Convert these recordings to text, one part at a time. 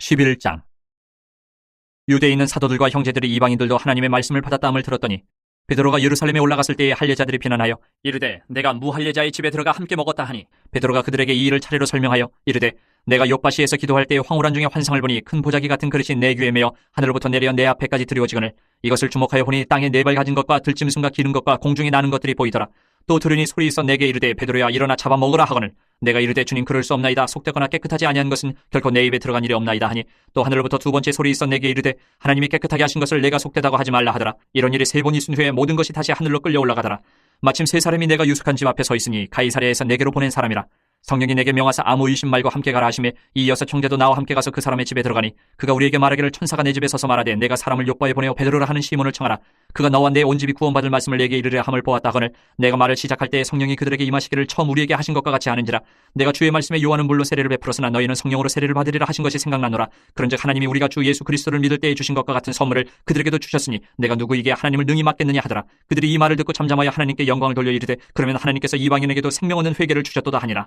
11장. 유대에 있는 사도들과 형제들이 이방인들도 하나님의 말씀을 받았다함을 들었더니 베드로가 예루살렘에 올라갔을 때에 할례자들이 비난하여 이르되 내가 무할례자의 집에 들어가 함께 먹었다 하니 베드로가 그들에게 이 일을 차례로 설명하여 이르되 내가 요바시에서 기도할 때 황홀한 중에 환상을 보니 큰 보자기 같은 그릇이 내 귀에 매어 하늘로부터 내려 내 앞에까지 드리워지거늘 이것을 주목하여 보니 땅에 네 발 가진 것과 들짐승과 기른 것과 공중에 나는 것들이 보이더라. 또 들으니 소리 있어 내게 이르되 베드로야 일어나 잡아먹으라 하거늘 내가 이르되 주님 그럴 수 없나이다. 속되거나 깨끗하지 아니한 것은 결코 내 입에 들어간 일이 없나이다 하니 또 하늘로부터 두 번째 소리 있어 내게 이르되 하나님이 깨끗하게 하신 것을 내가 속되다고 하지 말라 하더라. 이런 일이 세 번 있은 후에 모든 것이 다시 하늘로 끌려 올라가더라. 마침 세 사람이 내가 유숙한 집 앞에 서 있으니 가이사랴에서 내게로 보낸 사람이라. 성령이 내게 명하사 아무 의심 말고 함께 가라 하심에 이 여섯 형제도 나와 함께 가서 그 사람의 집에 들어가니 그가 우리에게 말하기를 천사가 내 집에 서서 말하되 내가 사람을 욕바에 보내어 베드로라 하는 시몬을 청하라 그가 너와 내 온 집이 구원받을 말씀을 내게 이르려 함을 보았다 하거늘 내가 말을 시작할 때 성령이 그들에게 임하시기를 처음 우리에게 하신 것과 같이 하는지라 내가 주의 말씀에 요한은 물로 세례를 베풀었으나 너희는 성령으로 세례를 받으리라 하신 것이 생각나노라. 그런즉 하나님이 우리가 주 예수 그리스도를 믿을 때에 주신 것과 같은 선물을 그들에게도 주셨으니 내가 누구에게 하나님을 능히 맡겠느냐 하더라. 그들이 이 말을 듣고 잠잠하여 하나님께 영광을 돌려 이르되 그러면 하나님께서 이방인에게도 생명 얻는 회개를 주셨도다 하니라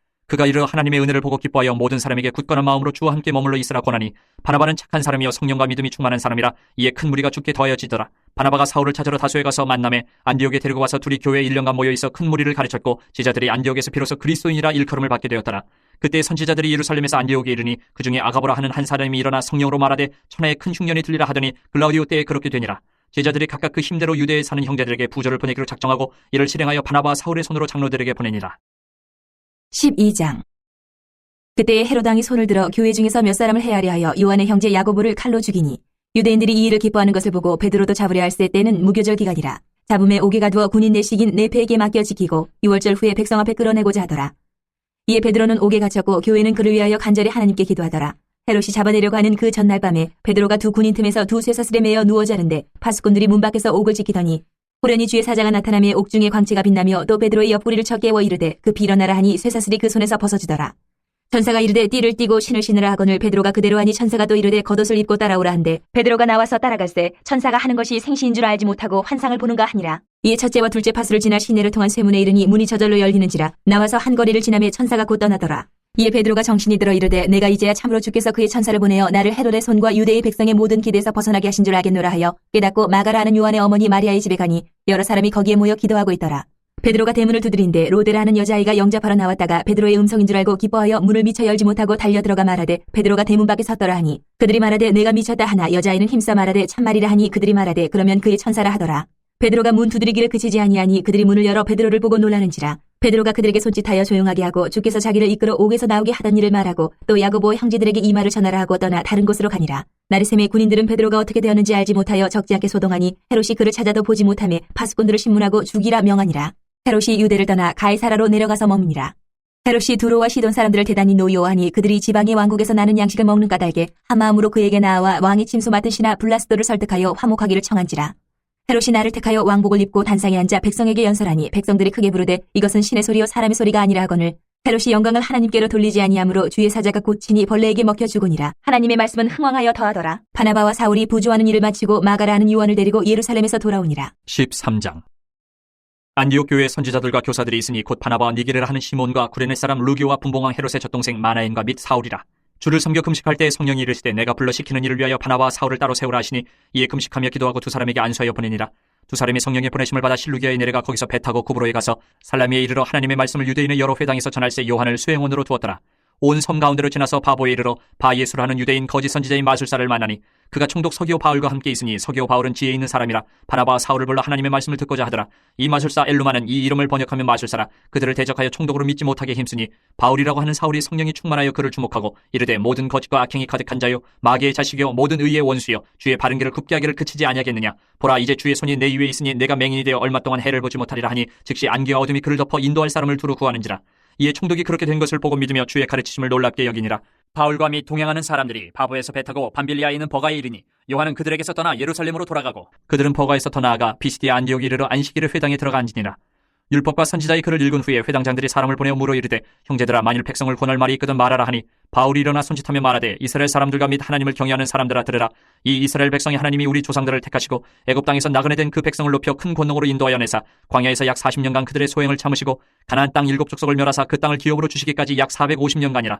그가 이르러 하나님의 은혜를 보고 기뻐하여 모든 사람에게 굳건한 마음으로 주와 함께 머물러 있으라 권하니 바나바는 착한 사람이요 성령과 믿음이 충만한 사람이라 이에 큰 무리가 죽게 더하여지더라. 바나바가 사울을 찾으러 다소에 가서 만남에 안디옥에 데리고 와서 둘이 교회에 1년간 모여 있어 큰 무리를 가르쳤고 제자들이 안디옥에서 비로소 그리스도인이라 일컬음을 받게 되었더라. 그때 선지자들이 예루살렘에서 안디옥에 이르니 그 중에 아가보라 하는 한 사람이 일어나 성령으로 말하되 천하에 큰 흉년이 들리라 하더니 글라우디오 때에 그렇게 되니라. 제자들이 각각 그 힘대로 유대에 사는 형제들에게 부조를 보내기로 작정하고 이를 실행하여 바나바와 사울의 손으로 장로들에게 보내니라 12장. 그때 헤로당이 손을 들어 교회 중에서 몇 사람을 헤아려 하여 요한의 형제 야고보를 칼로 죽이니 유대인들이 이 일을 기뻐하는 것을 보고 베드로도 잡으려 할세 때는 무교절 기간이라 잡음에 오게 가 두어 군인 내식인 네페에게 맡겨 지키고 6월절 후에 백성 앞에 끌어내고자 하더라. 이에 베드로는 옥에 갇혔고 교회는 그를 위하여 간절히 하나님께 기도하더라. 헤롯이 잡아내려고 하는 그 전날 밤에 베드로가 두 군인 틈에서 두 쇠사슬에 매어 누워 자는데 파수꾼들이 문 밖에서 옥을 지키더니 호련히 주의 사자가 나타나며 옥중에 광채가 빛나며 또 베드로의 옆구리를 쳐 깨워 이르되 급히 일어나라 하니 쇠사슬이 그 손에서 벗어지더라. 천사가 이르되 띠를 띠고 신을 신으라 하거늘 베드로가 그대로 하니 천사가 또 이르되 겉옷을 입고 따라오라 한데 베드로가 나와서 따라갈세. 천사가 하는 것이 생시인 줄 알지 못하고 환상을 보는가 하니라. 이에 첫째와 둘째 파수를 지나 시내를 통한 쇠문에 이르니 문이 저절로 열리는지라 나와서 한 거리를 지나며 천사가 곧 떠나더라 이에 베드로가 정신이 들어 이르되 내가 이제야 참으로 주께서 그의 천사를 보내어 나를 헤롯의 손과 유대의 백성의 모든 기대에서 벗어나게 하신 줄 알겠노라 하여 깨닫고 마가라 하는 요한의 어머니 마리아의 집에 가니 여러 사람이 거기에 모여 기도하고 있더라. 베드로가 대문을 두드린데 로데라 하는 여자아이가 영접하러 나왔다가 베드로의 음성인 줄 알고 기뻐하여 문을 미쳐 열지 못하고 달려 들어가 말하되 베드로가 대문 밖에 섰더라 하니 그들이 말하되 내가 미쳤다 하나 여자아이는 힘써 말하되 참말이라 하니 그들이 말하되 그러면 그의 천사라 하더라 베드로가 문 두드리기를 그치지 아니하니 그들이 문을 열어 베드로를 보고 놀라는지라. 베드로가 그들에게 손짓하여 조용하게 하고 주께서 자기를 이끌어 옥에서 나오게 하던 일을 말하고 또 야고보 형제들에게 이 말을 전하라 하고 떠나 다른 곳으로 가니라. 나리샘의 군인들은 베드로가 어떻게 되었는지 알지 못하여 적지 않게 소동하니 헤롯이 그를 찾아도 보지 못하며 파수꾼들을 신문하고 죽이라 명하니라. 헤롯이 유대를 떠나 가이사라로 내려가서 머무니라. 헤롯이 두로와 시돈 사람들을 대단히 노여워하니 그들이 지방의 왕국에서 나는 양식을 먹는 까닭에 한 마음으로 그에게 나아와 왕이 침소 맡은 신하 블라스도를 설득하여 화목하기를 청한지라 헤롯이 나를 택하여 왕복을 입고 단상에 앉아 백성에게 연설하니 백성들이 크게 부르되 이것은 신의 소리요 사람의 소리가 아니라 하거늘. 헤롯이 영광을 하나님께로 돌리지 아니하므로 주의 사자가 곧 친히 벌레에게 먹혀 죽으니라. 하나님의 말씀은 흥왕하여 더하더라. 바나바와 사울이 부조하는 일을 마치고 마가라 하는 요한을 데리고 예루살렘에서 돌아오니라. 13장. 안디옥 교회 선지자들과 교사들이 있으니 곧 바나바와 니게르라 하는 시몬과 구레네 사람 루기오와 분봉왕 헤롯의 젖동생 마나엔과 및 사울이라 주를 섬겨 금식할 때 성령이 이르시되 내가 불러 시키는 일을 위하여 바나바와 사울을 따로 세우라 하시니 이에 금식하며 기도하고 두 사람에게 안수하여 보내니라. 두 사람이 성령의 보내심을 받아 실루기아에 내려가 거기서 배 타고 구브로에 가서 살라미에 이르러 하나님의 말씀을 유대인의 여러 회당에서 전할세 요한을 수행원으로 두었더라 온 섬 가운데로 지나서 바보에 이르러 바예수라 하는 유대인 거짓 선지자인 마술사를 만나니 그가 총독 서기오 바울과 함께 있으니 서기오 바울은 지혜 있는 사람이라 바나바와 사울을 불러 하나님의 말씀을 듣고자 하더라. 이 마술사 엘루마는 이 이름을 번역하면 마술사라 그들을 대적하여 총독으로 믿지 못하게 힘쓰니 바울이라고 하는 사울이 성령이 충만하여 그를 주목하고 이르되 모든 거짓과 악행이 가득한 자요 마귀의 자식이요 모든 의의 원수요 주의 바른 길을 굽게 하기를 그치지 아니하겠느냐. 보라 이제 주의 손이 내 위에 있으니 내가 맹인이 되어 얼마 동안 해를 보지 못하리라 하니 즉시 안개와 어둠이 그를 덮어 인도할 사람을 두루 구하는지라 이에 총독이 그렇게 된 것을 보고 믿으며 주의 가르치심을 놀랍게 여기니라. 바울과 및 동행하는 사람들이 바보에서 배 타고 밤빌리아에 있는 버가에 이르니 요한은 그들에게서 떠나 예루살렘으로 돌아가고 그들은 버가에서 더 나아가 비시디아 안디옥에 이르러 안식일을 회당에 들어가 앉으니라 율법과 선지자의 글을 읽은 후에 회당장들이 사람을 보내어 물어 이르되 형제들아 만일 백성을 권할 말이 있거든 말하라 하니 바울이 일어나 손짓하며 말하되 이스라엘 사람들과 및 하나님을 경외하는 사람들아 들으라. 이 이스라엘 백성이 하나님이 우리 조상들을 택하시고 애굽 땅에서 나그네 된 그 백성을 높여 큰 권능으로 인도하여 내사 광야에서 약 40년간 그들의 소행을 참으시고 가나안 땅 일곱 족속을 멸하사 그 땅을 기업으로 주시기까지 약 450년간이라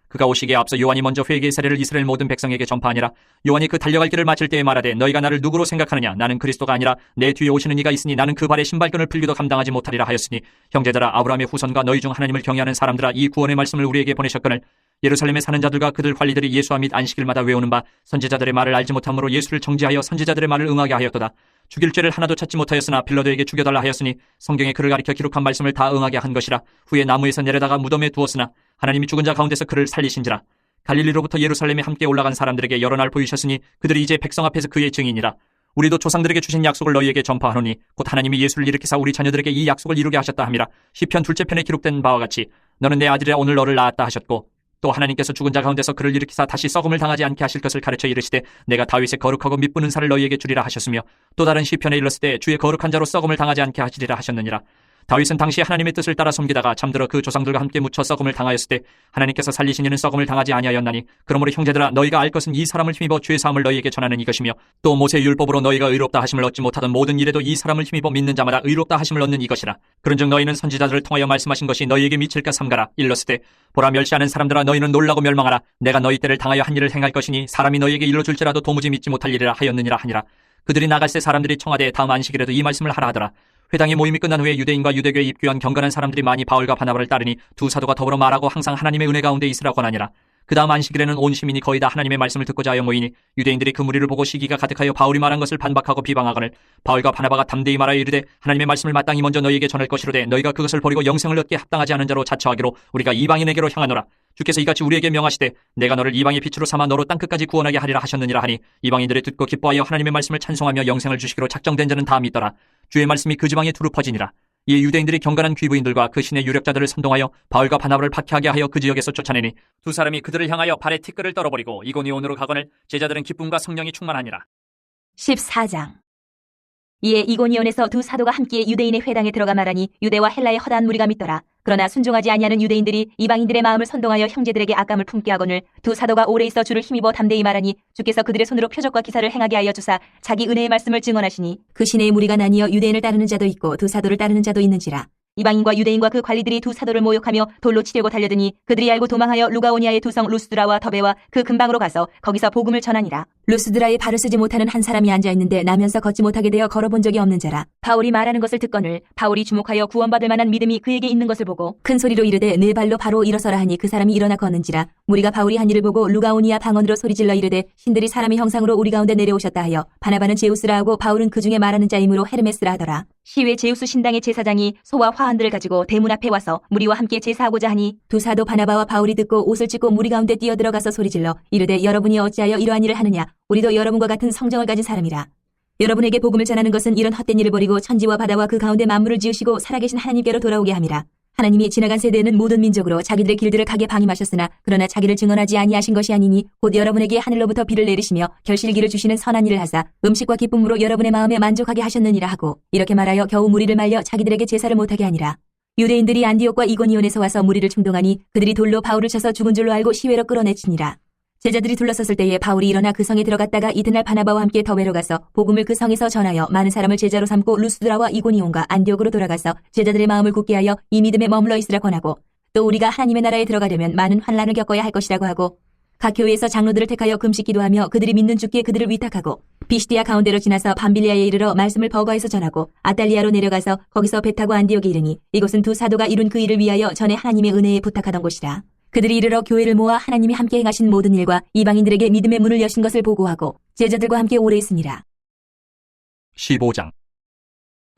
그가 오시기에 앞서 요한이 먼저 회개의 세례를 이스라엘 모든 백성에게 전파하니라. 요한이 그 달려갈 길을 마칠 때에 말하되 너희가 나를 누구로 생각하느냐? 나는 그리스도가 아니라 내 뒤에 오시는 이가 있으니 나는 그 발에 신발끈을 풀기도 감당하지 못하리라 하였으니 형제들아 아브라함의 후손과 너희 중 하나님을 경외하는 사람들아 이 구원의 말씀을 우리에게 보내셨거늘. 예루살렘에 사는 자들과 그들 관리들이 예수와 및 안식일마다 외우는 바 선지자들의 말을 알지 못함으로 예수를 정지하여 선지자들의 말을 응하게 하였도다. 죽일 죄를 하나도 찾지 못하였으나 빌라도에게 죽여달라 하였으니 성경에 그를 가리켜 기록한 말씀을 다 응하게 한 것이라. 후에 나무에서 내려다가 무덤에 두었으나 하나님이 죽은 자 가운데서 그를 살리신지라. 갈릴리로부터 예루살렘에 함께 올라간 사람들에게 여러 날 보이셨으니 그들이 이제 백성 앞에서 그의 증인이라. 우리도 조상들에게 주신 약속을 너희에게 전파하노니 곧 하나님이 예수를 일으키사 우리 자녀들에게 이 약속을 이루게 하셨다 함이라. 시편 둘째 편에 기록된 바와 같이 너는 내 아들이라 오늘 너를 낳았다 하셨고 또 하나님께서 죽은 자 가운데서 그를 일으키사 다시 썩음을 당하지 않게 하실 것을 가르쳐 이르시되 내가 다윗의 거룩하고 밑부는 살을 너희에게 주리라 하셨으며 또 다른 시편에 일렀을 때 주의 거룩한 자로 썩음을 당하지 않게 하시리라 하셨느니라 다윗은 당시 하나님의 뜻을 따라 섬기다가 잠들어 그 조상들과 함께 묻혀 썩음을 당하였을 때 하나님께서 살리신 이는 썩음을 당하지 아니하였나니 그러므로 형제들아 너희가 알 것은 이 사람을 힘입어 죄 사함을 너희에게 전하는 이것이며 또 모세 율법으로 너희가 의롭다 하심을 얻지 못하던 모든 일에도 이 사람을 힘입어 믿는 자마다 의롭다 하심을 얻는 이것이라. 그런즉 너희는 선지자들을 통하여 말씀하신 것이 너희에게 미칠까 삼가라. 일렀을 때 보라 멸시하는 사람들아 너희는 놀라고 멸망하라. 내가 너희 때를 당하여 한 일을 행할 것이니 사람이 너희에게 일러줄지라도 도무지 믿지 못할 일이라 하였느니라 하니라. 그들이 나갈 새 사람들이 청하되 다음 안식일에도 이 말씀을 하라 하더라 회당의 모임이 끝난 후에 유대인과 유대교에 입교한 경건한 사람들이 많이 바울과 바나바를 따르니 두 사도가 더불어 말하고 항상 하나님의 은혜 가운데 있으라 권하니라. 그 다음 안식일에는 온 시민이 거의 다 하나님의 말씀을 듣고자 하여 모이니 유대인들이 그 무리를 보고 시기가 가득하여 바울이 말한 것을 반박하고 비방하거늘 바울과 바나바가 담대히 말하여 이르되 하나님의 말씀을 마땅히 먼저 너희에게 전할 것이로되 너희가 그것을 버리고 영생을 얻게 합당하지 않은 자로 자처하기로 우리가 이방인에게로 향하노라. 주께서 이같이 우리에게 명하시되 내가 너를 이방의 빛으로 삼아 너로 땅끝까지 구원하게 하리라 하셨느니라 하니 이방인들이 듣고 기뻐하여 하나님의 말씀을 찬송하며 영생을 주시기로 작정된 자는 다 믿더라. 주의 말씀이 그 지방에 두루 퍼지니라. 이 유대인들이 경건한 귀부인들과 그 신의 유력자들을 선동하여 바울과 바나바를 박해하게 하여 그 지역에서 쫓아내니 두 사람이 그들을 향하여 발에 티끌을 떨어버리고 이고니온으로 가거늘 제자들은 기쁨과 성령이 충만하니라. 14장 이에 이고니온에서 두 사도가 함께 유대인의 회당에 들어가 말하니 유대와 헬라의 허다한 무리가 믿더라. 그러나 순종하지 아니하는 유대인들이 이방인들의 마음을 선동하여 형제들에게 악감을 품게 하거늘 두 사도가 오래 있어 주를 힘입어 담대히 말하니 주께서 그들의 손으로 표적과 기사를 행하게 하여 주사 자기 은혜의 말씀을 증언하시니 그 신의 무리가 나뉘어 유대인을 따르는 자도 있고 두 사도를 따르는 자도 있는지라. 이방인과 유대인과 그 관리들이 두 사도를 모욕하며 돌로 치려고 달려드니 그들이 알고 도망하여 루가오니아의 두 성 루스드라와 더베와 그 근방으로 가서 거기서 복음을 전하니라. 루스드라에 발을 쓰지 못하는 한 사람이 앉아있는데 나면서 걷지 못하게 되어 걸어본 적이 없는 자라. 바울이 말하는 것을 듣거늘 바울이 주목하여 구원받을 만한 믿음이 그에게 있는 것을 보고 큰 소리로 이르되 네 발로 바로 일어서라 하니 그 사람이 일어나 걷는지라. 우리가 바울이 한 일을 보고 루가오니아 방언으로 소리질러 이르되 신들이 사람의 형상으로 우리 가운데 내려오셨다 하여 바나바는 제우스라 하고 바울은 그 중에 말하는 자이므로 헤르메스라 하더라. 시외 제우스 신당의 제사장이 소와 화환들을 가지고 대문 앞에 와서 무리와 함께 제사하고자 하니 두 사도 바나바와 바울이 듣고 옷을 찢고 무리 가운데 뛰어들어가서 소리질러 이르되 여러분이 어찌하여 이러한 일을 하느냐 우리도 여러분과 같은 성정을 가진 사람이라. 여러분에게 복음을 전하는 것은 이런 헛된 일을 버리고 천지와 바다와 그 가운데 만물을 지으시고 살아계신 하나님께로 돌아오게 함이라. 하나님이 지나간 세대에는 모든 민족으로 자기들의 길들을 가게 방임하셨으나 그러나 자기를 증언하지 아니하신 것이 아니니 곧 여러분에게 하늘로부터 비를 내리시며 결실기를 주시는 선한 일을 하사 음식과 기쁨으로 여러분의 마음에 만족하게 하셨느니라 하고 이렇게 말하여 겨우 무리를 말려 자기들에게 제사를 못하게 하니라. 유대인들이 안디옥과 이고니온에서 와서 무리를 충동하니 그들이 돌로 바울을 쳐서 죽은 줄로 알고 시외로 끌어내치니라 제자들이 둘러섰을 때에 바울이 일어나 그 성에 들어갔다가 이튿날 바나바와 함께 더베로 가서 복음을 그 성에서 전하여 많은 사람을 제자로 삼고 루스드라와 이고니온과 안디옥으로 돌아가서 제자들의 마음을 굳게 하여 이 믿음에 머물러 있으라 권하고 또 우리가 하나님의 나라에 들어가려면 많은 환란을 겪어야 할 것이라고 하고 각 교회에서 장로들을 택하여 금식 기도하며 그들이 믿는 주께 그들을 위탁하고 비시디아 가운데로 지나서 밤빌리아에 이르러 말씀을 버거에서 전하고 아달리아로 내려가서 거기서 배 타고 안디옥에 이르니 이곳은 두 사도가 이룬 그 일을 위하여 전에 하나님의 은혜에 부탁하던 곳이라 그들이 이르러 교회를 모아 하나님이 함께 행하신 모든 일과 이방인들에게 믿음의 문을 여신 것을 보고하고 제자들과 함께 오래 있으니라. 15장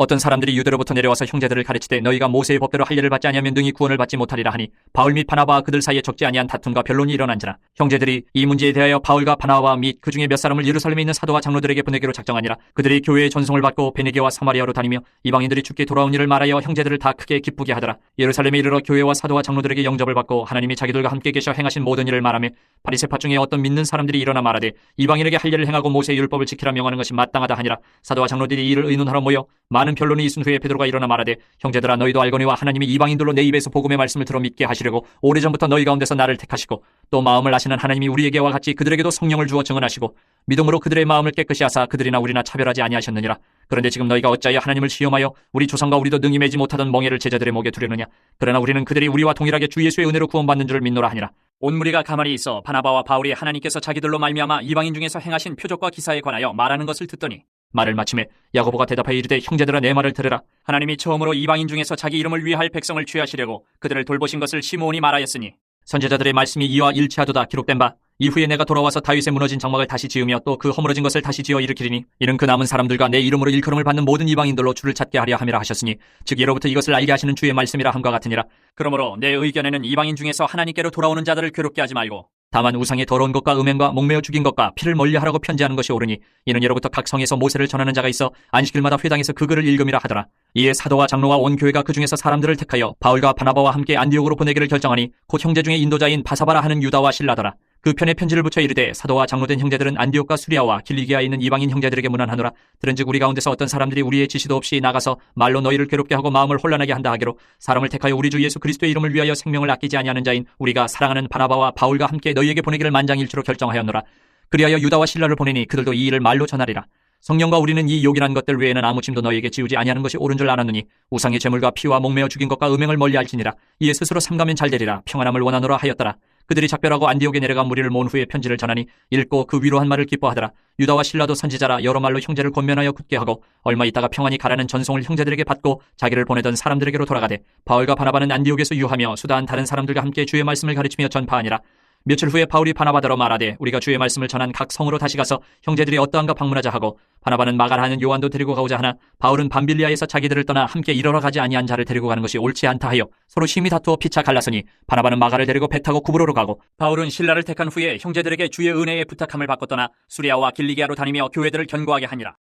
어떤 사람들이 유대로부터 내려와서 형제들을 가르치되 너희가 모세의 법대로 할 일을 받지 아니하면 능히 구원을 받지 못하리라 하니 바울 및 바나바와 그들 사이에 적지 아니한 다툼과 변론이 일어난지라. 형제들이 이 문제에 대하여 바울과 바나바와 및 그 중에 몇 사람을 예루살렘에 있는 사도와 장로들에게 보내기로 작정하니라. 그들이 교회의 전송을 받고 베네게와 사마리아로 다니며 이방인들이 죽게 돌아온 일을 말하여 형제들을 다 크게 기쁘게 하더라. 예루살렘에 이르러 교회와 사도와 장로들에게 영접을 받고 하나님이 자기들과 함께 계셔 행하신 모든 일을 말하며 바리새파 중에 어떤 믿는 사람들이 일어나 말하되 이방인에게 할 일을 행하고 모세의 율법을 지키라 명하는 것이 마땅하다 하니라. 사도와 장로들이 이를 의논하러 모여 많은 변론이 있은 후에 베드로가 일어나 말하되 형제들아 너희도 알거니와 하나님이 이방인들로 내 입에서 복음의 말씀을 들어 믿게 하시려고 오래전부터 너희 가운데서 나를 택하시고 또 마음을 아시는 하나님이 우리에게와 같이 그들에게도 성령을 주어 증언하시고 믿음으로 그들의 마음을 깨끗이 하사 그들이나 우리나 차별하지 아니하셨느니라. 그런데 지금 너희가 어찌하여 하나님을 시험하여 우리 조상과 우리도 능히 매지 못하던 멍에를 제자들의 목에 두려느냐? 그러나 우리는 그들이 우리와 동일하게 주 예수의 은혜로 구원받는 줄을 믿노라 하니라. 온 무리가 가만히 있어 바나바와 바울이 하나님께서 자기들로 말미암아 이방인 중에서 행하신 표적과 기사에 관하여 말하는 것을 듣더니 말을 마침에 야고보가 대답하여 이르되 형제들아 내 말을 들으라. 하나님이 처음으로 이방인 중에서 자기 이름을 위할 백성을 취하시려고 그들을 돌보신 것을 시므온이 말하였으니 선제자들의 말씀이 이와 일치하도다 기록된 바 이후에 내가 돌아와서 다윗의 무너진 장막을 다시 지으며 또 그 허물어진 것을 다시 지어 일으키리니 이는 그 남은 사람들과 내 이름으로 일컬음을 받는 모든 이방인들로 주를 찾게 하려 함이라 하셨으니 즉 예로부터 이것을 알게 하시는 주의 말씀이라 함과 같으니라. 그러므로 내 의견에는 이방인 중에서 하나님께로 돌아오는 자들을 괴롭게 하지 말고 다만 우상의 더러운 것과 음행과 목매어 죽인 것과 피를 멀리하라고 편지하는 것이 옳으니 이는 예로부터 각 성에서 모세를 전하는 자가 있어 안식일마다 회당에서 그 글을 읽음이라 하더라. 이에 사도와 장로와 온 교회가 그 중에서 사람들을 택하여 바울과 바나바와 함께 안디옥으로 보내기를 결정하니 곧 형제 중에 인도자인 바사바라 하는 유다와 신라더라 그 편에 편지를 붙여 이르되 사도와 장로된 형제들은 안디옥과 수리아와 길리기아에 있는 이방인 형제들에게 문안하노라. 들은즉 우리 가운데서 어떤 사람들이 우리의 지시도 없이 나가서 말로 너희를 괴롭게 하고 마음을 혼란하게 한다 하기로 사람을 택하여 우리 주 예수 그리스도의 이름을 위하여 생명을 아끼지 아니하는 자인 우리가 사랑하는 바나바와 바울과 함께 너희에게 보내기를 만장일치로 결정하였노라. 그리하여 유다와 신라를 보내니 그들도 이 일을 말로 전하리라. 성령과 우리는 이 요긴한 것들 외에는 아무 짐도 너희에게 지우지 아니하는 것이 옳은 줄 알았느니 우상의 재물과 피와 목매어 죽인 것과 음행을 멀리할지니라. 이에 스스로 삼가면 잘 되리라. 평안함을 원하노라 하였더라 그들이 작별하고 안디옥에 내려가 무리를 모은 후에 편지를 전하니 읽고 그 위로 한 말을 기뻐하더라. 유다와 신라도 선지자라 여러 말로 형제를 권면하여 굳게 하고 얼마 있다가 평안히 가라는 전송을 형제들에게 받고 자기를 보내던 사람들에게로 돌아가되 바울과 바나바는 안디옥에서 유하며 수다한 다른 사람들과 함께 주의 말씀을 가르치며 전파하니라. 며칠 후에 바울이 바나바더러 말하되 우리가 주의 말씀을 전한 각 성으로 다시 가서 형제들이 어떠한가 방문하자 하고 바나바는 마가라하는 요한도 데리고 가고자 하나 바울은 밤빌리아에서 자기들을 떠나 함께 일하러 가지 아니한 자를 데리고 가는 것이 옳지 않다 하여 서로 심히 다투어 피차 갈라서니 바나바는 마가를 데리고 배 타고 구브로로 가고 바울은 신라를 택한 후에 형제들에게 주의 은혜의 부탁함을 받고 떠나 수리아와 길리기아로 다니며 교회들을 견고하게 하니라.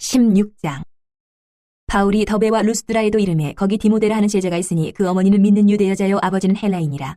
16장. 바울이 더베와 루스드라에도 이름에 거기 디모데라 하는 제자가 있으니 그 어머니는 믿는 유대 여자요 아버지는 헬라인이라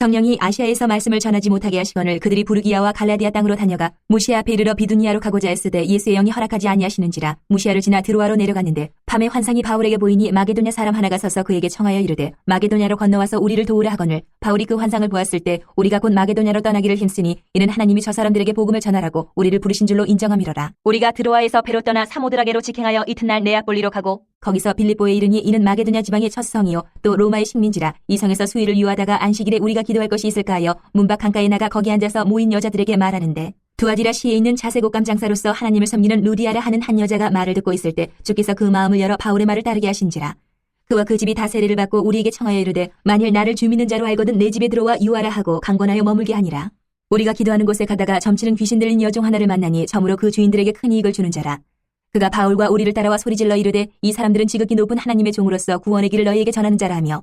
성령이 아시아에서 말씀을 전하지 못하게 하시거늘 그들이 부르기아와 갈라디아 땅으로 다녀가 무시아 앞에 이르러 비두니아로 가고자 했으되 예수의 영이 허락하지 아니하시는지라 무시아를 지나 드로아로 내려갔는데 밤에 환상이 바울에게 보이니 마게도냐 사람 하나가 서서 그에게 청하여 이르되 마게도냐로 건너와서 우리를 도우라 하거늘 바울이 그 환상을 보았을 때 우리가 곧 마게도냐로 떠나기를 힘쓰니 이는 하나님이 저 사람들에게 복음을 전하라고 우리를 부르신 줄로 인정함이로라. 우리가 드로아에서 배로 떠나 사모드라게로 직행하여 이튿날 네아폴리로 가고 거기서 빌립보에 이르니 이는 마게도냐 지방의 첫 성이요. 또 로마의 식민지라. 이 성에서 수일을 유하다가 안식일에 우리가 기도할 것이 있을까 하여 문밖 강가에 나가 거기 앉아서 모인 여자들에게 말하는데 두아디라 시에 있는 자세곡감 장사로서 하나님을 섬기는 루디아라 하는 한 여자가 말을 듣고 있을 때 주께서 그 마음을 열어 바울의 말을 따르게 하신지라. 그와 그 집이 다 세례를 받고 우리에게 청하여 이르되 만일 나를 주 믿는 자로 알거든 내 집에 들어와 유하라 하고 강권하여 머물게 하니라. 우리가 기도하는 곳에 가다가 점치는 귀신 들린 여종 하나를 만나니 점으로 그 주인들에게 큰 이익을 주는 자라 그가 바울과 우리를 따라와 소리질러 이르되 이 사람들은 지극히 높은 하나님의 종으로서 구원의 길을 너희에게 전하는 자라며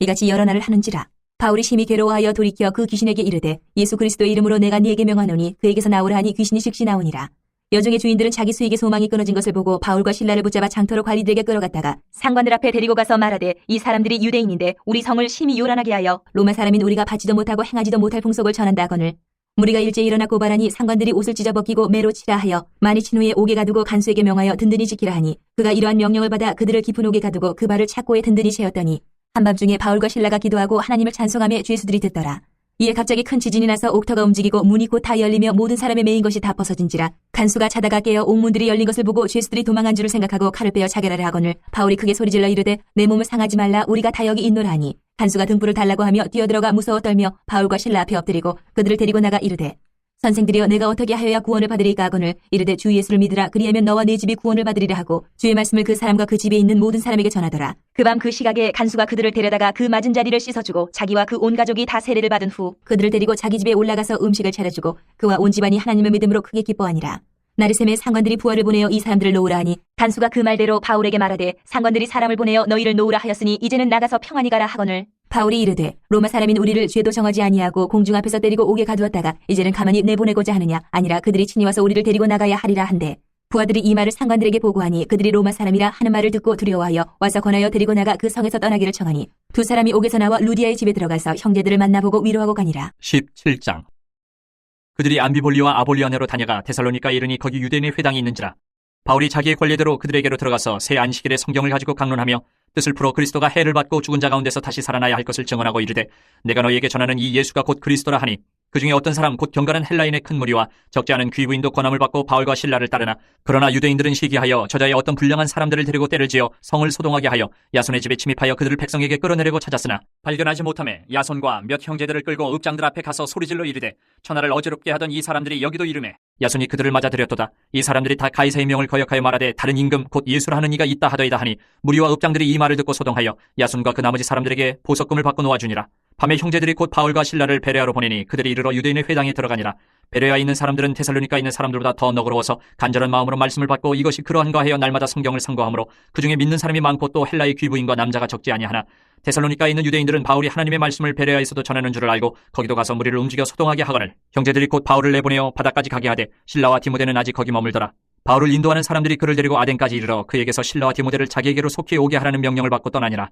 이같이 여러 날을 하는지라. 바울이 심히 괴로워하여 돌이켜 그 귀신에게 이르되 예수 그리스도의 이름으로 내가 네게 명하노니 그에게서 나오라 하니 귀신이 즉시 나오니라. 여종의 주인들은 자기 수익의 소망이 끊어진 것을 보고 바울과 신라를 붙잡아 장터로 관리들에게 끌어갔다가 상관들 앞에 데리고 가서 말하되 이 사람들이 유대인인데 우리 성을 심히 요란하게 하여 로마 사람인 우리가 받지도 못하고 행하지도 못할 풍속을 전한다 하거늘 무리가 일제히 일어나 고발하니 상관들이 옷을 찢어 벗기고 매로 치라 하여 많이 친 후에 옥에 가두고 간수에게 명하여 든든히 지키라 하니 그가 이러한 명령을 받아 그들을 깊은 옥에 가두고 그 발을 착고에 든든히 채웠더니 한밤중에 바울과 신라가 기도하고 하나님을 찬송하며 죄수들이 듣더라. 이에 갑자기 큰 지진이 나서 옥터가 움직이고 문이 곧 다 열리며 모든 사람의 메인 것이 다 벗어진지라 간수가 자다가 깨어 옥문들이 열린 것을 보고 죄수들이 도망한 줄을 생각하고 칼을 빼어 자결하려 하거늘 바울이 크게 소리질러 이르되 내 몸을 상하지 말라. 우리가 다 여기 있노라 하니. 간수가 등불을 달라고 하며 뛰어들어가 무서워 떨며 바울과 신라 앞에 엎드리고 그들을 데리고 나가 이르되 선생들이여 내가 어떻게 하여야 구원을 받으리까 하거늘 이르되 주 예수를 믿으라. 그리하면 너와 네 집이 구원을 받으리라 하고 주의 말씀을 그 사람과 그 집에 있는 모든 사람에게 전하더라. 그 밤 그 시각에 간수가 그들을 데려다가 그 맞은 자리를 씻어주고 자기와 그 온 가족이 다 세례를 받은 후 그들을 데리고 자기 집에 올라가서 음식을 차려주고 그와 온 집안이 하나님을 믿음으로 크게 기뻐하니라. 나르셈의 상관들이 부하를 보내어 이 사람들을 놓으라 하니 간수가 그 말대로 바울에게 말하되 상관들이 사람을 보내어 너희를 놓으라 하였으니 이제는 나가서 평안히 가라 하거늘 바울이 이르되 로마 사람인 우리를 죄도 정하지 아니하고 공중 앞에서 때리고 옥에 가두었다가 이제는 가만히 내보내고자 하느냐? 아니라 그들이 친히 와서 우리를 데리고 나가야 하리라 한데 부하들이 이 말을 상관들에게 보고하니 그들이 로마 사람이라 하는 말을 듣고 두려워하여 와서 권하여 데리고 나가 그 성에서 떠나기를 청하니 두 사람이 옥에서 나와 루디아의 집에 들어가서 형제들을 만나보고 위로하고 가니라. 17장. 그들이 안비볼리와 아볼리아네로 다녀가 데살로니카에 이르니 거기 유대인의 회당이 있는지라. 바울이 자기의 권리대로 그들에게로 들어가서 새 안식일에 성경을 가지고 강론하며 뜻을 풀어 그리스도가 해를 받고 죽은 자 가운데서 다시 살아나야 할 것을 증언하고 이르되 내가 너희에게 전하는 이 예수가 곧 그리스도라 하니 그 중에 어떤 사람 곧 경건한 헬라인의 큰 무리와 적지 않은 귀부인도 권함을 받고 바울과 신라를 따르나 그러나 유대인들은 시기하여 저자의 어떤 불량한 사람들을 데리고 때를 지어 성을 소동하게 하여 야손의 집에 침입하여 그들을 백성에게 끌어내려고 찾았으나 발견하지 못함에 야손과 몇 형제들을 끌고 읍장들 앞에 가서 소리질러 이르되 천하를 어지럽게 하던 이 사람들이 여기도 이름에 야손이 그들을 맞아들였도다 이 사람들이 다 가이사의 명을 거역하여 말하되 다른 임금 곧 예수라 하는 이가 있다 하더이다 하니 무리와 읍장들이 이 말을 듣고 소동하여 야손과 그 나머지 사람들에게 보석금을 받고 놓아주니라 밤에 형제들이 곧 바울과 신라를 베레아로 보내니 그들이 이르러 유대인의 회당에 들어가니라. 베레아에 있는 사람들은 테살로니카에 있는 사람들보다 더 너그러워서 간절한 마음으로 말씀을 받고 이것이 그러한가 하여 날마다 성경을 상고하므로 그중에 믿는 사람이 많고 또 헬라의 귀부인과 남자가 적지 아니하나 테살로니카에 있는 유대인들은 바울이 하나님의 말씀을 베레아에서도 전하는 줄을 알고 거기도 가서 무리를 움직여 소동하게 하거늘 형제들이 곧 바울을 내보내어 바다까지 가게 하되 신라와 디모데는 아직 거기 머물더라. 바울을 인도하는 사람들이 그를 데리고 아덴까지 이르러 그에게서 신라와 디모데를 자기에게로 속히 오게 하라는 명령을 받고 떠나니라.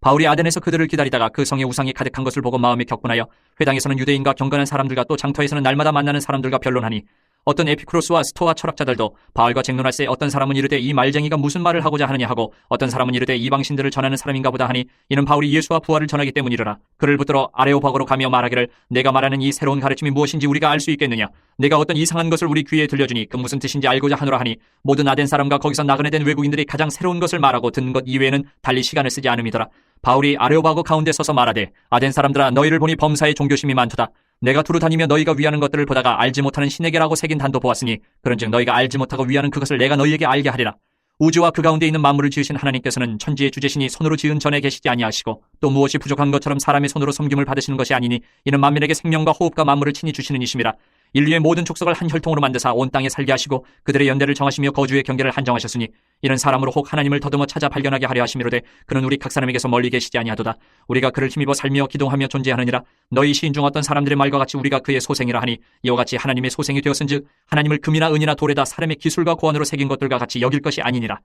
바울이 아덴에서 그들을 기다리다가 그 성에 우상이 가득한 것을 보고 마음이 격분하여 회당에서는 유대인과 경건한 사람들과 또 장터에서는 날마다 만나는 사람들과 변론하니 어떤 에피크로스와 스토아 철학자들도 바울과 쟁론할 새 어떤 사람은 이르되 이 말쟁이가 무슨 말을 하고자 하느냐 하고 어떤 사람은 이르되 이방신들을 전하는 사람인가 보다 하니 이는 바울이 예수와 부활을 전하기 때문이라. 그를 붙들어 아레오박으로 가며 말하기를 내가 말하는 이 새로운 가르침이 무엇인지 우리가 알 수 있겠느냐? 내가 어떤 이상한 것을 우리 귀에 들려주니 그 무슨 뜻인지 알고자 하노라 하니 모든 아덴 사람과 거기서 나그네 된 외국인들이 가장 새로운 것을 말하고 듣는 것 이외에는 달리 시간을 쓰지 않음이더라. 바울이 아레오바고 가운데 서서 말하되 아덴 사람들아 너희를 보니 범사에 종교심이 많도다 내가 두루 다니며 너희가 위하는 것들을 보다가 알지 못하는 신에게라고 새긴 단도 보았으니 그런즉 너희가 알지 못하고 위하는 그것을 내가 너희에게 알게 하리라. 우주와 그 가운데 있는 만물을 지으신 하나님께서는 천지의 주제신이 손으로 지은 전에 계시지 아니하시고 또 무엇이 부족한 것처럼 사람의 손으로 섬김을 받으시는 것이 아니니 이는 만민에게 생명과 호흡과 만물을 친히 주시는 이심이라 인류의 모든 족속을 한 혈통으로 만드사 온 땅에 살게 하시고 그들의 연대를 정하시며 거주의 경계를 한정하셨으니 이는 사람으로 혹 하나님을 더듬어 찾아 발견하게 하려 하심이로되 그는 우리 각 사람에게서 멀리 계시지 아니하도다. 우리가 그를 힘입어 살며 기동하며 존재하느니라. 너희 시인 중 어떤 사람들의 말과 같이 우리가 그의 소생이라 하니 이와 같이 하나님의 소생이 되었은즉 하나님을 금이나 은이나 돌에다 사람의 기술과 고안으로 새긴 것들과 같이 여길 것이 아니니라.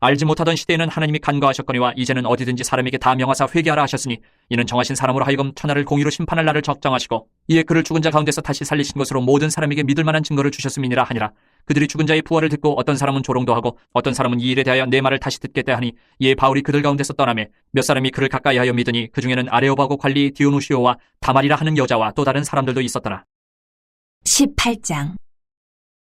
알지 못하던 시대에는 하나님이 간과하셨거니와 이제는 어디든지 사람에게 다 명하사 회개하라 하셨으니 이는 정하신 사람으로 하여금 천하를 공의로 심판할 날을 적정하시고 이에 그를 죽은 자 가운데서 다시 살리신 것으로 모든 사람에게 믿을 만한 증거를 주셨음이니라 하니라. 그들이 죽은 자의 부활을 듣고 어떤 사람은 조롱도 하고 어떤 사람은 이 일에 대하여 내 말을 다시 듣겠다 하니 이에 바울이 그들 가운데서 떠나매 몇 사람이 그를 가까이 하여 믿으니 그 중에는 아레오바고 관리 디오누시오와 다말이라 하는 여자와 또 다른 사람들도 있었더라. 18장.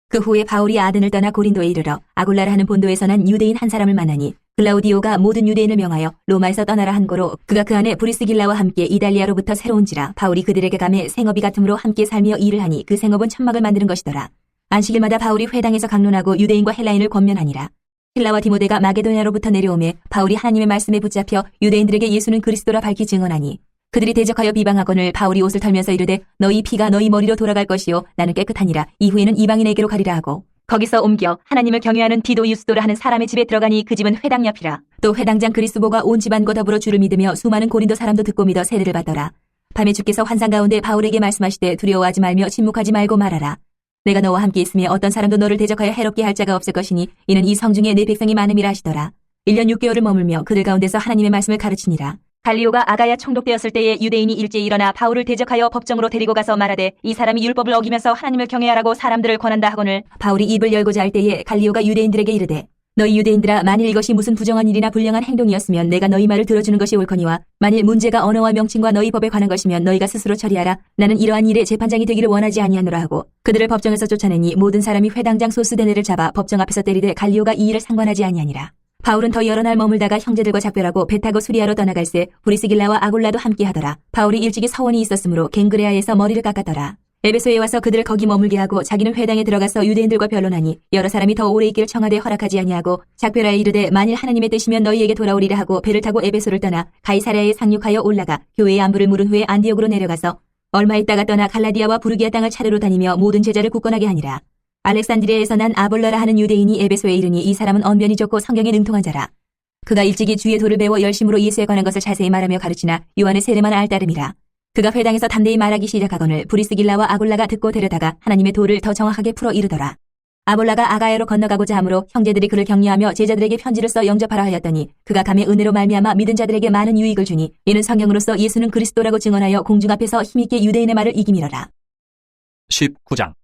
그 후에 바울이 아덴을 떠나 고린도에 이르러 아굴라라 하는 본도에서 난 유대인 한 사람을 만나니 글라우디오가 모든 유대인을 명하여 로마에서 떠나라 한 거로 그가 그 안에 브리스길라와 함께 이달리아로부터 새로운지라 바울이 그들에게 감해 생업이 같으므로 함께 살며 일을 하니 그 생업은 천막을 만드는 것이더라. 안식일마다 바울이 회당에서 강론하고 유대인과 헬라인을 권면하니라. 힐라와 디모데가 마게도냐로부터 내려오매 바울이 하나님의 말씀에 붙잡혀 유대인들에게 예수는 그리스도라 밝히 증언하니 그들이 대적하여 비방하거늘 바울이 옷을 털면서 이르되 너희 피가 너희 머리로 돌아갈 것이요 나는 깨끗하니라. 이후에는 이방인에게로 가리라 하고 거기서 옮겨 하나님을 경외하는 디도 유스도라 하는 사람의 집에 들어가니 그 집은 회당 옆이라. 또 회당장 그리스보가 온 집안과 더불어 주를 믿으며 수많은 고린도 사람도 듣고 믿어 세례를 받더라. 밤에 주께서 환상 가운데 바울에게 말씀하시되 두려워하지 말며 침묵하지 말고 말하라. 내가 너와 함께 있으며 어떤 사람도 너를 대적하여 해롭게 할 자가 없을 것이니 이는 이 성중에 내 백성이 많음이라 하시더라. 1년 6개월을 머물며 그들 가운데서 하나님의 말씀을 가르치니라 갈리오가 아가야 총독되었을 때에 유대인이 일제히 일어나 바울을 대적하여 법정으로 데리고 가서 말하되 이 사람이 율법을 어기면서 하나님을 경외하라고 사람들을 권한다 하거늘 바울이 입을 열고자 할 때에 갈리오가 유대인들에게 이르되 너희 유대인들아 만일 이것이 무슨 부정한 일이나 불량한 행동이었으면 내가 너희 말을 들어주는 것이 옳거니와 만일 문제가 언어와 명칭과 너희 법에 관한 것이면 너희가 스스로 처리하라. 나는 이러한 일에 재판장이 되기를 원하지 아니하노라 하고 그들을 법정에서 쫓아내니 모든 사람이 회당장 소스데네를 잡아 법정 앞에서 때리되 갈리오가 이 일을 상관하지 아니하니라 바울은 더 여러 날 머물다가 형제들과 작별하고 배 타고 수리하러 떠나갈 새 브리스길라와 아굴라도 함께 하더라. 바울이 일찍이 서원이 있었으므로 갱그레아에서 머리를 깎았더라. 에베소에 와서 그들을 거기 머물게 하고 자기는 회당에 들어가서 유대인들과 변론하니 여러 사람이 더 오래 있기를 청하되 허락하지 아니하고 작별하여 이르되 만일 하나님의 뜻이면 너희에게 돌아오리라 하고 배를 타고 에베소를 떠나 가이사랴에 상륙하여 올라가 교회의 안부를 물은 후에 안디옥으로 내려가서 얼마 있다가 떠나 갈라디아와 부르기아 땅을 차례로 다니며 모든 제자를 굳건하게 하니라. 알렉산드리아에서 난 아볼러라 하는 유대인이 에베소에 이르니 이 사람은 언변이 좋고 성경에 능통한 자라. 그가 일찍이 주의 도를 배워 열심으로 예수에 관한 것을 자세히 말하며 가르치나 요한의 세례만 알 따름이라. 그가 회당에서 담대히 말하기 시작하거늘 브리스길라와 아골라가 듣고 데려다가 하나님의 도를 더 정확하게 풀어 이르더라. 아볼라가 아가야로 건너가고자 하므로 형제들이 그를 격려하며 제자들에게 편지를 써 영접하라 하였더니 그가 감의 은혜로 말미암아 믿은 자들에게 많은 유익을 주니 이는 성경으로서 예수는 그리스도라고 증언하여 공중 앞에서 힘있게 유대인의 말을 이김이러라. 19장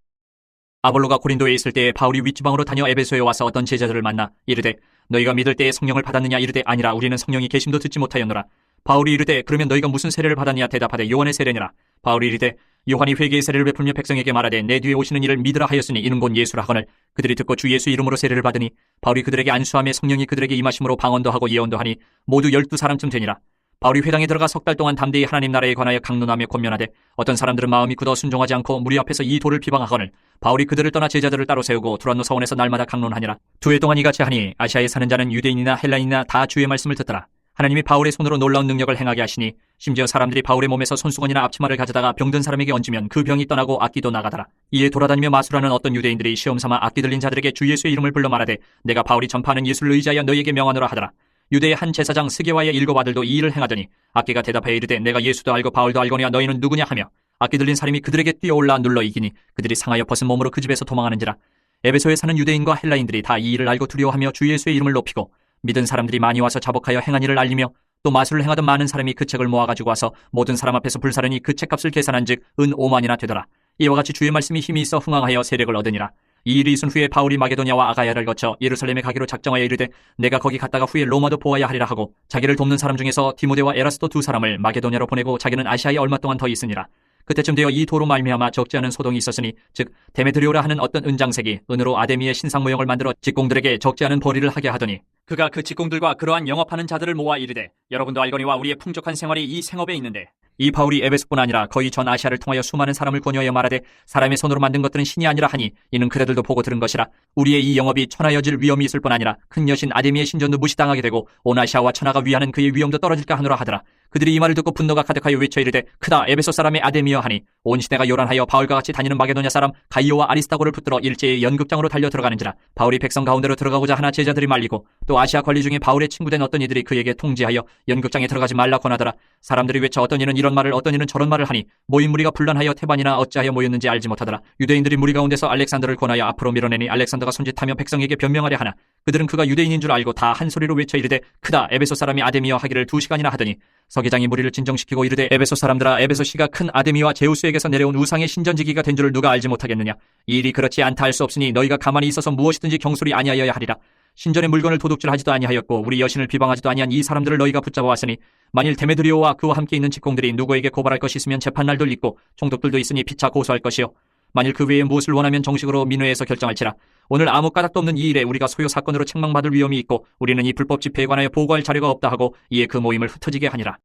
아볼로가 고린도에 있을 때에 바울이 윗지방으로 다녀 에베소에 와서 어떤 제자들을 만나 이르되 너희가 믿을 때에 성령을 받았느냐? 이르되 아니라 우리는 성령이 계심도 듣지 못하였노라. 바울이 이르되 그러면 너희가 무슨 세례를 받았냐? 대답하되 요한의 세례니라. 바울이 이르되 요한이 회개의 세례를 베풀며 백성에게 말하되 내 뒤에 오시는 이를 믿으라 하였으니 이는 곧 예수라 하거늘. 그들이 듣고 주 예수 이름으로 세례를 받으니 바울이 그들에게 안수함에 성령이 그들에게 임하심으로 방언도 하고 예언도 하니 모두 열두 사람쯤 되니라 바울이 회당에 들어가 석 달 동안 담대히 하나님 나라에 관하여 강론하며 권면하되 어떤 사람들은 마음이 굳어 순종하지 않고 무리 앞에서 이 도를 비방하거늘 바울이 그들을 떠나 제자들을 따로 세우고 두란노 서원에서 날마다 강론하니라 두 해 동안 이같이 하니 아시아에 사는 자는 유대인이나 헬라인이나 다 주의 말씀을 듣더라 하나님이 바울의 손으로 놀라운 능력을 행하게 하시니 심지어 사람들이 바울의 몸에서 손수건이나 앞치마를 가져다가 병든 사람에게 얹으면 그 병이 떠나고 악기도 나가더라. 이에 돌아다니며 마술하는 어떤 유대인들이 시험 삼아 악기 들린 자들에게 주 예수의 이름을 불러 말하되 내가 바울이 전파하는 예수를 의지하여 너희에게 명하노라 하더라. 유대의 한 제사장 스게와의 일곱 아들도 이 일을 행하더니 악기가 대답하여 이르되 내가 예수도 알고 바울도 알거니와 너희는 누구냐 하며 악기 들린 사람이 그들에게 뛰어올라 눌러 이기니 그들이 상하여 벗은 몸으로 그 집에서 도망하는지라 에베소에 사는 유대인과 헬라인들이 다 이 일을 알고 두려워하며 주 예수의 이름을 높이고 믿은 사람들이 많이 와서 자복하여 행한 일을 알리며 또 마술을 행하던 많은 사람이 그 책을 모아 가지고 와서 모든 사람 앞에서 불사르니 그 책값을 계산한즉 은 5만이나 되더라. 이와 같이 주의 말씀이 힘이 있어 흥황하여 세력을 얻으니라. 이 일이 있은 후에 바울이 마게도냐와 아가야를 거쳐 예루살렘에 가기로 작정하여 이르되 내가 거기 갔다가 후에 로마도 보아야 하리라 하고 자기를 돕는 사람 중에서 디모데와 에라스도 두 사람을 마게도냐로 보내고 자기는 아시아에 얼마 동안 더 있으니라. 그때쯤 되어 이 도로 말미암아 적지 않은 소동이 있었으니 즉 데메드리오라 하는 어떤 은장색이 은으로 아데미의 신상 모형을 만들어 직공들에게 적지 않은 벌이를 하게 하더니 그가 그 직공들과 그러한 영업하는 자들을 모아 이르되 여러분도 알거니와 우리의 풍족한 생활이 이 생업에 있는데 이 바울이 에베소뿐 아니라 거의 전 아시아를 통하여 수많은 사람을 권유하여 말하되 사람의 손으로 만든 것들은 신이 아니라 하니 이는 그대들도 보고 들은 것이라. 우리의 이 영업이 천하여질 위험이 있을 뿐 아니라 큰 여신 아데미의 신전도 무시당하게 되고 온 아시아와 천하가 위하는 그의 위험도 떨어질까 하노라 하더라. 그들이 이 말을 듣고 분노가 가득하여 외쳐 이르되 크다 에베소 사람의 아데미여 하니 온 시대가 요란하여 바울과 같이 다니는 마게도냐 사람 가이오와 아리스타고를 붙들어 일제히 연극장으로 달려 들어가는지라. 바울이 백성 가운데로 들어가고자 하나 제자들이 말리고 또 아시아 관리 중에 바울의 친구된 어떤 이들이 그에게 통지하여 연극장에 들어가지 말라 권하더라. 사람들이 외쳐 어떤 이는 이런 말을 어떤 이는 저런 말을 하니 모인 무리가 분란하여 태반이나 어찌하여 모였는지 알지 못하더라. 유대인들이 무리 가운데서 알렉산더를 권하여 앞으로 밀어내니 알렉산더가 손짓하며 백성에게 변명하려 하나. 그들은 그가 유대인인 줄 알고 다 한 소리로 외쳐 이르되 크다 에베소 사람이 아데미어 하기를 두 시간이나 하더니. 서기장이 무리를 진정시키고 이르되 에베소 사람들아 에베소 씨가 큰 아데미와 제우스에게서 내려온 우상의 신전지기가 된 줄을 누가 알지 못하겠느냐? 이 일이 그렇지 않다 할 수 없으니 너희가 가만히 있어서 무엇이든지 경솔이 아니하여야 하리라 신전의 물건을 도둑질하지도 아니하였고 우리 여신을 비방하지도 아니한 이 사람들을 너희가 붙잡아 왔으니 만일 데메드리오와 그와 함께 있는 직공들이 누구에게 고발할 것이 있으면 재판날도 있고 총독들도 있으니 피차 고소할 것이요. 만일 그 외에 무엇을 원하면 정식으로 민회에서 결정할지라. 오늘 아무 까닭도 없는 이 일에 우리가 소요 사건으로 책망받을 위험이 있고 우리는 이 불법 집회에 관하여 보고할 자료가 없다 하고 이에 그 모임을 흩어지게 하니라.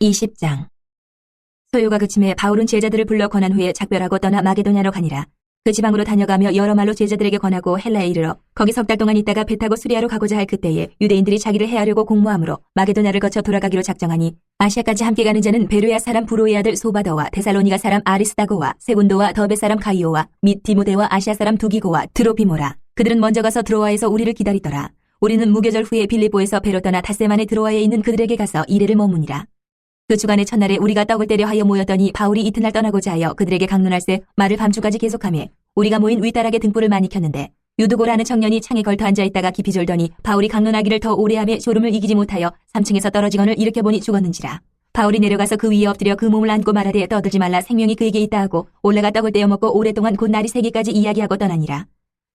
20장. 소요가 그침에 바울은 제자들을 불러 권한 후에 작별하고 떠나 마게도냐로 가니라. 그 지방으로 다녀가며 여러 말로 제자들에게 권하고 헬라에 이르러 거기 석 달 동안 있다가 배 타고 수리하러 가고자 할 그때에 유대인들이 자기를 해하려고 공모하므로 마게도냐를 거쳐 돌아가기로 작정하니 아시아까지 함께 가는 자는 베르야 사람 부로의 아들 소바더와 데살로니가 사람 아리스다고와 세군도와 더베 사람 가이오와 및 디모데와 아시아 사람 두기고와 드로피모라. 그들은 먼저 가서 드로아에서 우리를 기다리더라. 우리는 무교절 후에 빌리보에서 배로 떠나 다세만의 드로아에 있는 그들에게 가서 이래를 머무니라 그 주간의 첫날에 우리가 떡을 때려 하여 모였더니 바울이 이튿날 떠나고자 하여 그들에게 강론할세 말을 밤중까지 계속하며 우리가 모인 윗다락에 등불을 많이 켰는데 유두고라는 청년이 창에 걸터 앉아 있다가 깊이 졸더니 바울이 강론하기를 더 오래하며 졸음을 이기지 못하여 3층에서 떨어지거늘 일으켜 보니 죽었는지라. 바울이 내려가서 그 위에 엎드려 그 몸을 안고 말하되 떠들지 말라. 생명이 그에게 있다 하고 올라가 떡을 떼어 먹고 오랫동안 곧 날이 세기까지 이야기하고 떠나니라.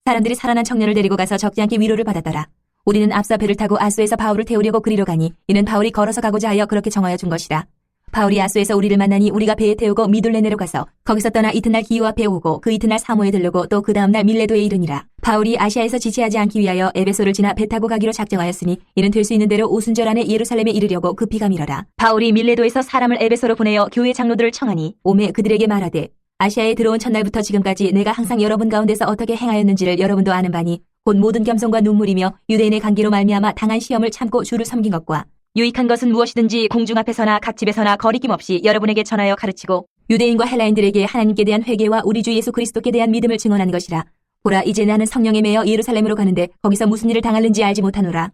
사람들이 살아난 청년을 데리고 가서 적지 않게 위로를 받았더라 우리는 앞서 배를 타고 아수에서 바울을 태우려고 그리로 가니 이는 바울이 걸어서 가고자 하여 그렇게 정하여 준 것이다. 바울이 아수에서 우리를 만나니 우리가 배에 태우고 미둘레네로 가서 거기서 떠나 이튿날 앞에 오고 그 이튿날 사모에 들르고 또 그 다음날 밀레도에 이르니라. 바울이 아시아에서 지체하지 않기 위하여 에베소를 지나 배 타고 가기로 작정하였으니 이는 될 수 있는 대로 오순절 안에 예루살렘에 이르려고 급히 가미러라. 바울이 밀레도에서 사람을 에베소로 보내어 교회 장로들을 청하니 오매 그들에게 말하되 아시아에 들어온 첫날부터 지금까지 내가 항상 여러분 가운데서 어떻게 행하였는지를 여러분도 아는 바니 곧 모든 겸손과 눈물이며 유대인의 관계로 말미암아 당한 시험을 참고 주를 섬긴 것과 유익한 것은 무엇이든지 공중 앞에서나 각 집에서나 거리낌 없이 여러분에게 전하여 가르치고 유대인과 헬라인들에게 하나님께 대한 회개와 우리 주 예수 그리스도께 대한 믿음을 증언한 것이라. 보라 이제 나는 성령에 매여 예루살렘으로 가는데 거기서 무슨 일을 당할는지 알지 못하노라.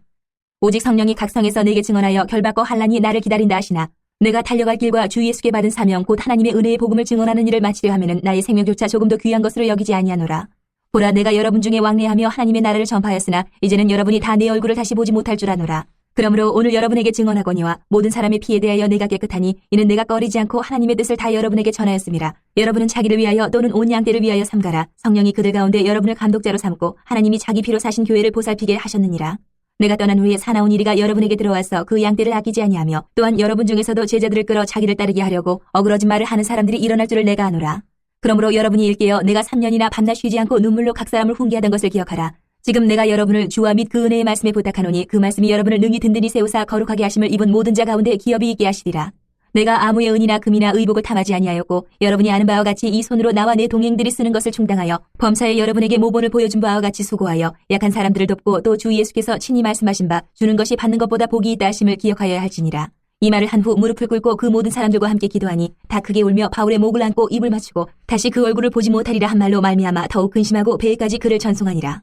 오직 성령이 각 성에서 내게 증언하여 결박과 환란이 나를 기다린다 하시나 내가 달려갈 길과 주 예수께 받은 사명 곧 하나님의 은혜의 복음을 증언하는 일을 마치려 하면은 나의 생명조차 조금 더 귀한 것으로 여기지 아니하노라. 보라 내가 여러분 중에 왕래하며 하나님의 나라를 전파하였으나 이제는 여러분이 다 내 얼굴을 다시 보지 못할 줄 아노라. 그러므로 오늘 여러분에게 증언하거니와 모든 사람의 피에 대하여 내가 깨끗하니 이는 내가 꺼리지 않고 하나님의 뜻을 다 여러분에게 전하였습니다. 여러분은 자기를 위하여 또는 온 양떼를 위하여 삼가라. 성령이 그들 가운데 여러분을 감독자로 삼고 하나님이 자기 피로 사신 교회를 보살피게 하셨느니라. 내가 떠난 후에 사나운 이리가 여러분에게 들어와서 그 양떼를 아끼지 아니하며 또한 여러분 중에서도 제자들을 끌어 자기를 따르게 하려고 어그러진 말을 하는 사람들이 일어날 줄을 내가 아노라. 그러므로 여러분이 일깨어 내가 3년이나 밤낮 쉬지 않고 눈물로 각 사람을 훈계하던 것을 기억하라. 지금 내가 여러분을 주와 및 그 은혜의 말씀에 부탁하노니 그 말씀이 여러분을 능히 든든히 세우사 거룩하게 하심을 입은 모든 자 가운데 기업이 있게 하시리라. 내가 아무의 은이나 금이나 의복을 탐하지 아니하였고 여러분이 아는 바와 같이 이 손으로 나와 내 동행들이 쓰는 것을 충당하여 범사에 여러분에게 모본을 보여준 바와 같이 수고하여 약한 사람들을 돕고 또 주 예수께서 친히 말씀하신 바 주는 것이 받는 것보다 복이 있다 하심을 기억하여야 할지니라. 이 말을 한 후 무릎을 꿇고 그 모든 사람들과 함께 기도하니 다 크게 울며 바울의 목을 안고 입을 맞추고 다시 그 얼굴을 보지 못하리라 한 말로 말미암아 더욱 근심하고 배에까지 그를 전송하니라.